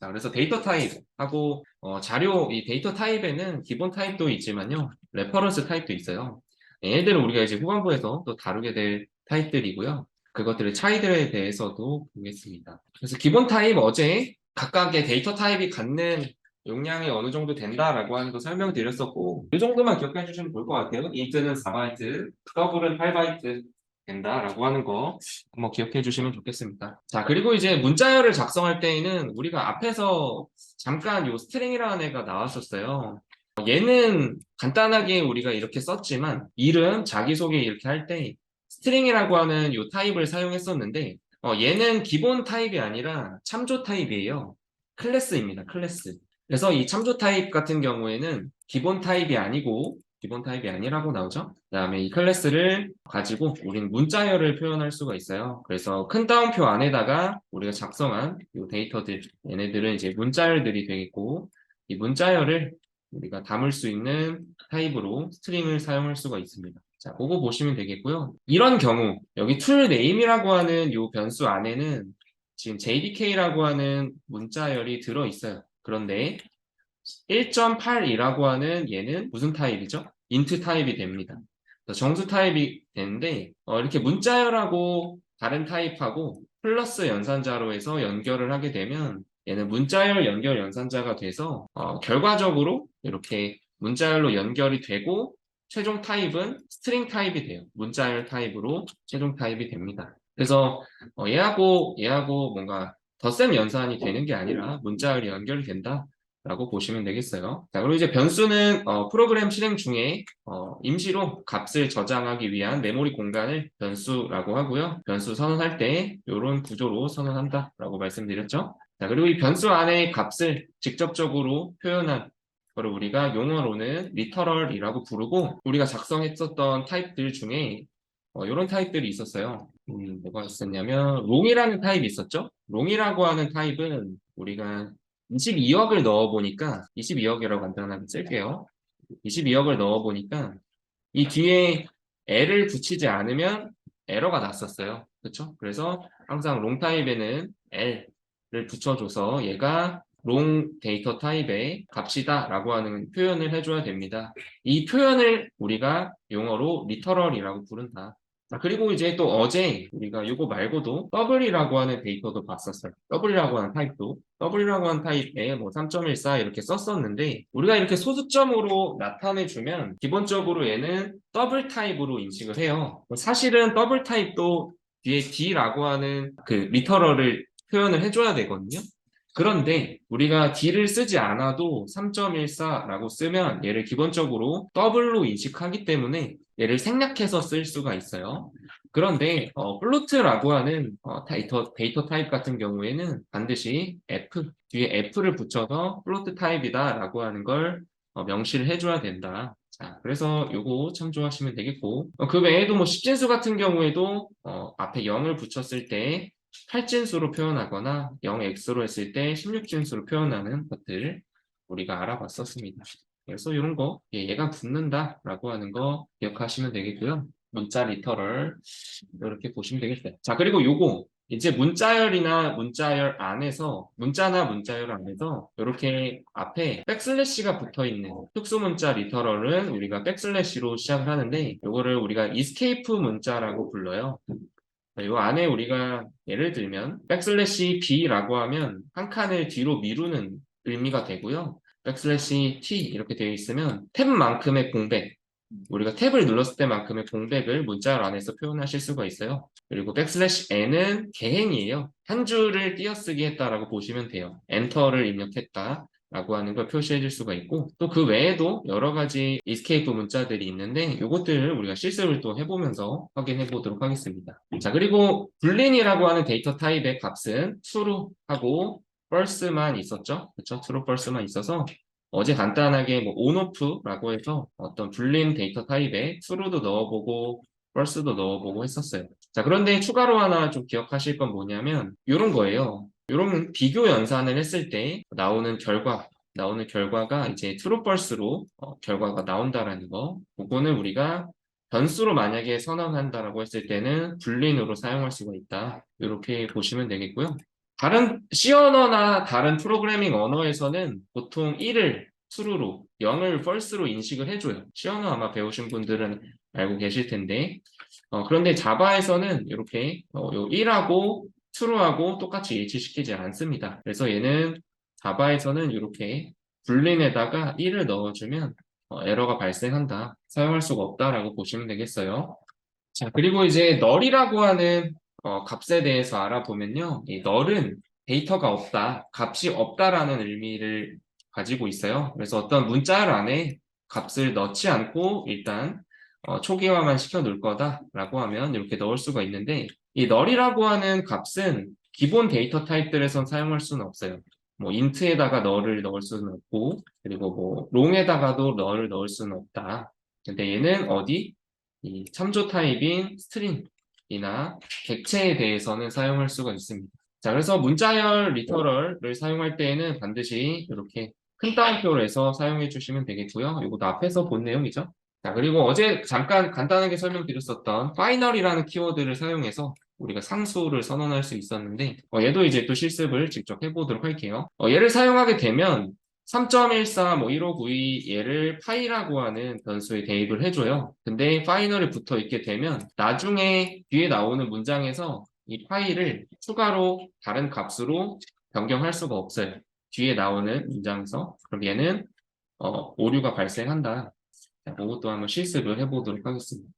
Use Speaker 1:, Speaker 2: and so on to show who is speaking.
Speaker 1: 자, 그래서 데이터 타입하고 어, 자료 이 데이터 타입에는 기본 타입도 있지만요. 레퍼런스 타입도 있어요. 얘네들은 우리가 이제 후반부에서 또 다루게 될 타입들이고요. 그것들의 차이들에 대해서도 보겠습니다. 그래서 기본 타입 어제 각각의 데이터 타입이 갖는 용량이 어느 정도 된다라고 하는 거 설명드렸었고 이 정도만 기억해 주시면 볼것 같아요. 인트는 4바이트, 더블은 8바이트 된다라고 하는 거 한번 기억해 주시면 좋겠습니다. 자, 그리고 이제 문자열을 작성할 때에는 우리가 앞에서 잠깐 요 스트링이라는 애가 나왔었어요. 얘는 간단하게 우리가 이렇게 썼지만 이름, 자기소개 이렇게 할 때 스트링이라고 하는 요 타입을 사용했었는데 어, 얘는 기본 타입이 아니라 참조 타입이에요. 클래스입니다. 클래스. 그래서 이 참조 타입 같은 경우에는 기본 타입이 아니고 기본 타입이 아니라고 나오죠. 그 다음에 이 클래스를 가지고 우리는 문자열을 표현할 수가 있어요. 그래서 큰 따옴표 안에다가 우리가 작성한 이 데이터들 얘네들은 이제 문자열들이 되겠고 이 문자열을 우리가 담을 수 있는 타입으로 스트링을 사용할 수가 있습니다. 자, 그거 보시면 되겠고요. 이런 경우 여기 tool name이라고 하는 이 변수 안에는 지금 JDK라고 하는 문자열이 들어 있어요. 그런데 1.8이라고 하는 얘는 무슨 타입이죠? int 타입이 됩니다. 정수 타입이 되는데 어, 이렇게 문자열하고 다른 타입하고 플러스 연산자로 해서 연결을 하게 되면 얘는 문자열 연결 연산자가 돼서 어, 결과적으로 이렇게 문자열로 연결이 되고 최종 타입은 스트링 타입이 돼요. 문자열 타입으로 최종 타입이 됩니다. 그래서 어, 얘하고 얘하고 뭔가 덧셈 연산이 되는 게 아니라 문자열이 연결이 된다. 라고 보시면 되겠어요. 자, 그리고 이제 변수는 어, 프로그램 실행 중에 어, 임시로 값을 저장하기 위한 메모리 공간을 변수라고 하고요. 변수 선언할 때 이런 구조로 선언한다라고 말씀드렸죠. 자, 그리고 이 변수 안에 값을 직접적으로 표현한 거를 우리가 용어로는 리터럴이라고 부르고 우리가 작성했었던 타입들 중에 어, 이런 타입들이 있었어요. 음, 뭐가 있었냐면 롱이라는 타입이 있었죠. 롱이라고 하는 타입은 우리가 22억을 넣어보니까 22억이라고 간단하게 쓸게요. 22억을 넣어보니까 이 뒤에 L을 붙이지 않으면 에러가 났었어요. 그렇죠? 그래서 항상 롱 타입에는 L을 붙여줘서 얘가 롱 데이터 타입의 값이다 라고 하는 표현을 해줘야 됩니다. 이 표현을 우리가 용어로 리터럴이라고 부른다. 자, 그리고 이제 또 어제 우리가 이거 말고도 더블이라고 하는 데이터도 봤었어요. 더블이라고 하는 타입도 더블이라고 하는 타입에 뭐 3.14 이렇게 썼었는데 우리가 이렇게 소수점으로 나타내주면 기본적으로 얘는 더블 타입으로 인식을 해요. 사실은 더블 타입도 뒤에 D라고 하는 그 리터럴을 표현을 해줘야 되거든요. 그런데 우리가 D를 쓰지 않아도 3.14라고 쓰면 얘를 기본적으로 더블로 인식하기 때문에 얘를 생략해서 쓸 수가 있어요. 그런데 어, 플로트라고 하는 어, 데이터, 데이터 타입 같은 경우에는 반드시 F 뒤에 F를 붙여서 플로트 타입이다 라고 하는 걸 어, 명시를 해줘야 된다. 자, 그래서 요거 참조하시면 되겠고 어, 그 외에도 뭐 십진수 같은 경우에도 어, 앞에 0을 붙였을 때 8진수로 표현하거나 0x로 했을 때 16진수로 표현하는 것들 우리가 알아봤었습니다. 그래서 이런 거 예, 얘가 붙는다 라고 하는 거 기억하시면 되겠고요. 문자 리터럴 이렇게 보시면 되겠어요. 자 그리고 요거 이제 문자열이나 문자열 안에서 문자나 문자열 안에서 이렇게 앞에 백슬래시가 붙어 있는 특수 문자 리터럴은 우리가 백슬래시로 시작을 하는데 요거를 우리가 이스케이프 문자라고 불러요. 이 안에 우리가 예를 들면 백슬래시 b라고 하면 한 칸을 뒤로 미루는 의미가 되고요. 백슬래시 t 이렇게 되어 있으면 탭만큼의 공백 우리가 탭을 눌렀을 때만큼의 공백을 문자열 안에서 표현하실 수가 있어요. 그리고 백슬래시 n은 개행이에요. 한 줄을 띄어쓰기 했다라고 보시면 돼요. 엔터를 입력했다. 라고 하는 걸 표시해 줄 수가 있고 또 그 외에도 여러 가지 이스케이프 문자들이 있는데 이것들을 우리가 실습을 또 해보면서 확인해 보도록 하겠습니다. 자 그리고 불린이라고 하는 데이터 타입의 값은 true 하고 false만 있었죠. 그렇죠? true, false만 있어서 어제 간단하게 뭐 onOff라고 해서 어떤 불린 데이터 타입에 true도 넣어보고 false도 넣어보고 했었어요. 자 그런데 추가로 하나 좀 기억하실 건 뭐냐면 이런 거예요. 이런 비교 연산을 했을 때 나오는 결과, 나오는 결과가 이제 true false로 어, 결과가 나온다라는 거. 그거는 우리가 변수로 만약에 선언한다라고 했을 때는 불린으로 사용할 수가 있다. 이렇게 보시면 되겠고요. 다른 C 언어나 다른 프로그래밍 언어에서는 보통 1을 true로, 0을 false로 인식을 해줘요. C 언어 아마 배우신 분들은 알고 계실 텐데. 어, 그런데 자바에서는 이렇게 어, 요 1하고 true하고 똑같이 일치시키지 않습니다. 그래서 얘는 자바에서는 이렇게 불린에다가 1을 넣어주면 어, 에러가 발생한다. 사용할 수가 없다라고 보시면 되겠어요. 자, 그리고 이제 널이라고 하는 어, 값에 대해서 알아보면요. 이 널은 데이터가 없다, 값이 없다라는 의미를 가지고 있어요. 그래서 어떤 문자열 안에 값을 넣지 않고 일단 어, 초기화만 시켜 놓을 거다라고 하면 이렇게 넣을 수가 있는데 이 널이라고 하는 값은 기본 데이터 타입들에선 사용할 수는 없어요. 뭐 int에다가 널을 넣을 수는 없고 그리고 뭐 long에다가도 널을 넣을 수는 없다. 근데 얘는 어디? 이 참조 타입인 string이나 객체에 대해서는 사용할 수가 있습니다. 자, 그래서 문자열 리터럴을 사용할 때에는 반드시 이렇게 큰 따옴표로 해서 사용해 주시면 되겠고요. 이것도 앞에서 본 내용이죠. 자, 그리고 어제 잠깐 간단하게 설명드렸었던 파이널이라는 키워드를 사용해서 우리가 상수를 선언할 수 있었는데 어, 얘도 이제 또 실습을 직접 해보도록 할게요. 어, 얘를 사용하게 되면 3.14, 뭐 1592 얘를 파이라고 하는 변수에 대입을 해줘요. 근데 파이널이 붙어 있게 되면 나중에 뒤에 나오는 문장에서 이 파이를 추가로 다른 값으로 변경할 수가 없어요. 뒤에 나오는 문장에서 그럼 얘는 어, 오류가 발생한다. 자, 그것도 한번 실습을 해보도록 하겠습니다.